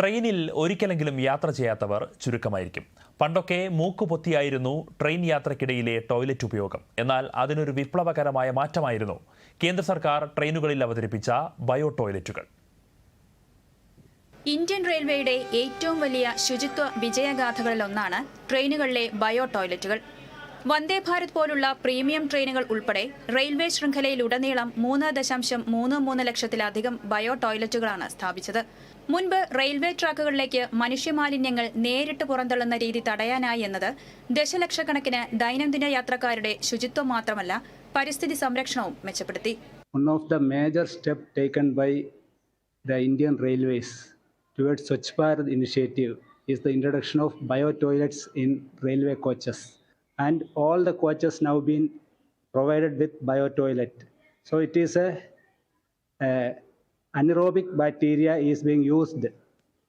ട്രെയിനിൽ ഒരിക്കലെങ്കിലും യാത്ര ചെയ്യാത്തവർ ചുരുക്കമായിരിക്കും. പണ്ടൊക്കെ മൂക്കുപൊത്തിയായിരുന്നു ട്രെയിൻ യാത്രക്കിടയിലെ ടോയ്ലറ്റ് ഉപയോഗം. എന്നാൽ അതിനൊരു വിപ്ലവകരമായ മാറ്റമായിരുന്നു. കേന്ദ്ര സർക്കാർ ട്രെയിനുകളിൽ അവതരിപ്പിച്ച ബയോ ടോയ്ലറ്റുകൾ. ഇന്ത്യൻ റെയിൽവേയുടെ ഏറ്റവും വലിയ ശുചിത്വ വിജയഗാഥകളിലൊന്നാണ് ട്രെയിനുകളിലെ ബയോ ടോയ്ലറ്റുകൾ. വന്ദേ ഭാരത് പോലുള്ള പ്രീമിയം ട്രെയിനുകൾ ഉൾപ്പെടെ റെയിൽവേ ശൃംഖലയിലുടനീളം മൂന്ന് ദശാംശം മൂന്ന് മൂന്ന് ലക്ഷത്തിലധികം ബയോ ടോയ്ലറ്റുകളാണ് സ്ഥാപിച്ചത് മുൻപ് റെയിൽവേ ട്രാക്കുകളിലേക്ക് മനുഷ്യമാലിന്യങ്ങൾ നേരിട്ട് പുറന്തള്ളുന്ന രീതി തടയാനായി എന്നത് ദശലക്ഷക്കണക്കിന് ദൈനംദിന യാത്രക്കാരുടെ ശുചിത്വം മാത്രമല്ല പരിസ്ഥിതി സംരക്ഷണവും മെച്ചപ്പെടുത്തി one of the major step taken by the Indian railways towards Swachh Bharat initiative is the introduction of bio toilets in railway coaches. And all the coaches now been provided with bio toilet. So it is a, a anaerobic bacteria is being used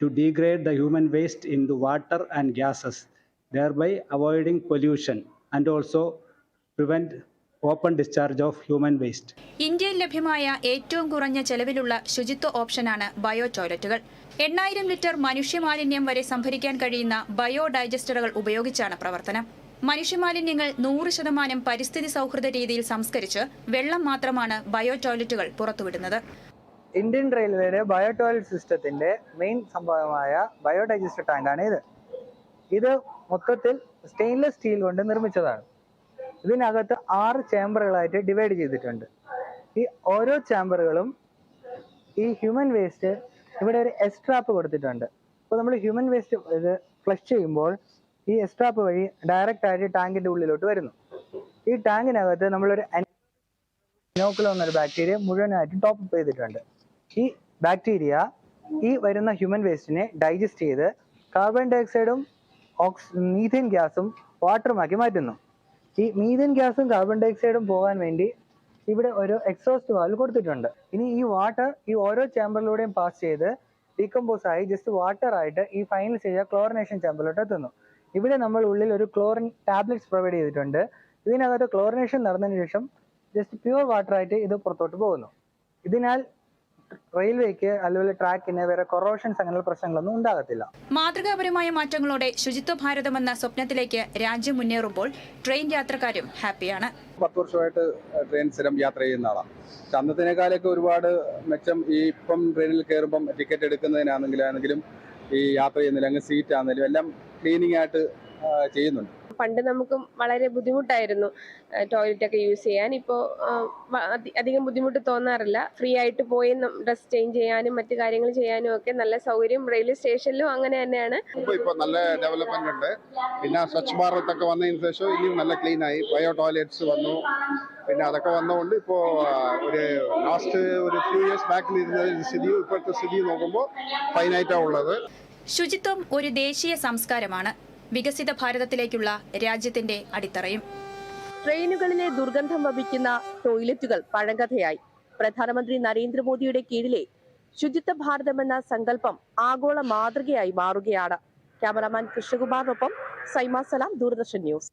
to degrade the human waste into water and gases, thereby avoiding pollution and also prevent open discharge of human waste. ഇന്ത്യയിൽ ലഭ്യമായ ഏറ്റവും കുറഞ്ഞ ചെലവിലുള്ള ശുചിത്വ ഓപ്ഷനാണ് bio ടോയ്ലറ്റുകൾ എണ്ണായിരം litre മനുഷ്യ മാലിന്യം വരെ സംഭരിക്കാൻ കഴിയുന്ന ബയോ ഡൈജസ്റ്ററുകൾ ഉപയോഗിച്ചാണ് പ്രവർത്തനം മനുഷ്യമാലിന്യങ്ങൾ നൂറ് ശതമാനം പരിസ്ഥിതി സൗഹൃദ രീതിയിൽ സംസ്കരിച്ച് വെള്ളം മാത്രമാണ് ബയോ ടോയ്ലറ്റുകൾ പുറത്തുവിടുന്നത്. ഇന്ത്യൻ റെയിൽവേയുടെ ബയോ ടോയ്ലറ്റ് സിസ്റ്റത്തിന്റെ മെയിൻ സംഭവമായ ബയോഡൈജസ്റ്റർ ടാങ്കാണ് ഇത്. ഇത് മൊത്തത്തിൽ സ്റ്റെയിൻലെസ് സ്റ്റീൽ കൊണ്ട് നിർമ്മിച്ചതാണ്. ഇതിനകത്ത് ആറ് ചേംബറുകളായിട്ട് ഡിവൈഡ് ചെയ്തിട്ടുണ്ട്. ഈ ഓരോ ചേംബറുകളും ഈ ഹ്യൂമൻ വേസ്റ്റ് ഇവിടെ ഒരു എസ്ട്രാപ്പ് കൊടുത്തിട്ടുണ്ട്. അപ്പോൾ നമ്മൾ ഹ്യൂമൻ വേസ്റ്റ് ഇത് ഫ്ലഷ് ചെയ്യുമ്പോൾ ഈ എസ്ട്രാപ്പ് വഴി ഡയറക്റ്റ് ആയിട്ട് ടാങ്കിന്റെ ഉള്ളിലോട്ട് വരുന്നു. ഈ ടാങ്കിനകത്ത് നമ്മളൊരു ഇനോക്കുലം എന്നൊരു ബാക്ടീരിയ മുഴുവനായിട്ട് ടോപ്പ് അപ്പ് ചെയ്തിട്ടുണ്ട്. ഈ ബാക്ടീരിയ ഈ വരുന്ന ഹ്യൂമൻ വേസ്റ്റിനെ ഡൈജസ്റ്റ് ചെയ്ത് കാർബൺ ഡയോക്സൈഡും ഓക്സ് മീഥേൻ ഗ്യാസും വാട്ടറുമാക്കി മാറ്റുന്നു. ഈ മീഥേൻ ഗ്യാസും കാർബൺ ഡയോക്സൈഡും പോകാൻ വേണ്ടി ഇവിടെ ഒരു എക്സോസ്റ്റ് വാൽവ് കൊടുത്തിട്ടുണ്ട്. ഇനി ഈ വാട്ടർ ഈ ഓരോ ചേമ്പറിലൂടെയും പാസ് ചെയ്ത് ഡീകമ്പോസ് ആയി ജസ്റ്റ് വാട്ടർ ആയിട്ട് ഈ ഫൈനൽ ചെയ്ത ക്ലോറിനേഷൻ ചേമ്പറിലോട്ട് എത്തുന്നു. ഇവിടെ നമ്മൾ ഉള്ളിൽ ഒരു ക്ലോറിൻ ടാബ്ലറ്റ്സ് പ്രൊവൈഡ് ചെയ്തിട്ടുണ്ട്. ഇതിനകത്ത് ക്ലോറിനേഷൻ നടന്നതിന് ശേഷം ജസ്റ്റ് പ്യുവർ വാട്ടർ ആയിട്ട് ഇത് പുറത്തോട്ട് പോകുന്നു. ഇതിനാൽ റെയിൽവേക്ക് അല്ലെങ്കിൽ ട്രാക്കിന് വേറെ കൊറോഷൻസ് അങ്ങനെയുള്ള പ്രശ്നങ്ങളൊന്നും ഉണ്ടാകത്തില്ല. മാതൃകാപരമായ മാറ്റങ്ങളോടെ ശുചിത്വ ഭാരതം എന്ന സ്വപ്നത്തിലേക്ക് രാജ്യം മുന്നേറുമ്പോൾ ട്രെയിൻ യാത്രക്കാരും ഹാപ്പിയാണ്. പത്ത് വർഷമായിട്ട് ട്രെയിൻ സ്ഥിരം യാത്ര ചെയ്യുന്ന ആളാണ് അന്നത്തിനേക്കാളൊക്കെ ഒരുപാട് മെച്ചം ഈ ഇപ്പം ട്രെയിനിൽ കയറുമ്പം ടിക്കറ്റ് എടുക്കുന്നതിനാണെങ്കിലാണെങ്കിലും ഈ യാത്ര ചെയ്യുന്നില്ല അങ്ങ് സീറ്റ് ആണെങ്കിലും എല്ലാം ക്ലീനിങ് ആയിട്ട് ചെയ്യുന്നുണ്ട്. പണ്ട് നമുക്ക് വളരെ ബുദ്ധിമുട്ടായിരുന്നു ടോയ്ലറ്റ് ഒക്കെ യൂസ് ചെയ്യാൻ. ഇപ്പോൾ അധികം ബുദ്ധിമുട്ട് തോന്നാറില്ല. ഫ്രീ ആയിട്ട് പോയി ഡ്രസ് ചേഞ്ച് ചെയ്യാനും മറ്റു കാര്യങ്ങൾ ചെയ്യാനും ഒക്കെ നല്ല സൗകര്യം റെയിൽവേ സ്റ്റേഷനിലും അങ്ങനെ തന്നെയാണ്. ഇപ്പോൾ നല്ല ഡെവലപ്മെന്റ് ഉണ്ട്. പിന്നെ സ്വച്ഛ് ഭാരത് ഒക്കെ വന്നതിന് ശേഷം ഇനിയും നല്ല ക്ലീൻ ആയി. ബയോ ടോയ്ലറ്റ്സ് വന്നു. പിന്നെ അതൊക്കെ വന്നതുകൊണ്ട് ഇപ്പോൾ ഒരു ലാസ്റ്റ് ഒരു ഫ്യൂ ഇയേഴ്സ് ബാക്കിൽ ഇരുന്ന സ്ഥിതിയും ഇപ്പോഴത്തെ സ്ഥിതി നോക്കുമ്പോൾ ഫൈനായിട്ടാണ് ഉള്ളത്. ശുചിത്വം ഒരു ദേശീയ സംസ്കാരമാണ്. വികസിത ഭാരതത്തിലേക്കുള്ള രാജ്യത്തിന്റെ അടിത്തറയും. ട്രെയിനുകളിലെ ദുർഗന്ധം വമിക്കുന്ന ടോയ്ലറ്റുകൾ പഴങ്കഥയായി. പ്രധാനമന്ത്രി നരേന്ദ്രമോദിയുടെ കീഴിലെ ശുചിത്വ ഭാരതം എന്ന സങ്കല്പം ആഗോള മാതൃകയായി മാറുകയാണ്. ക്യാമറാമാൻ കൃഷ്ണകുമാറിനൊപ്പം സൈമ സലാം ദൂരദർശൻ ന്യൂസ്.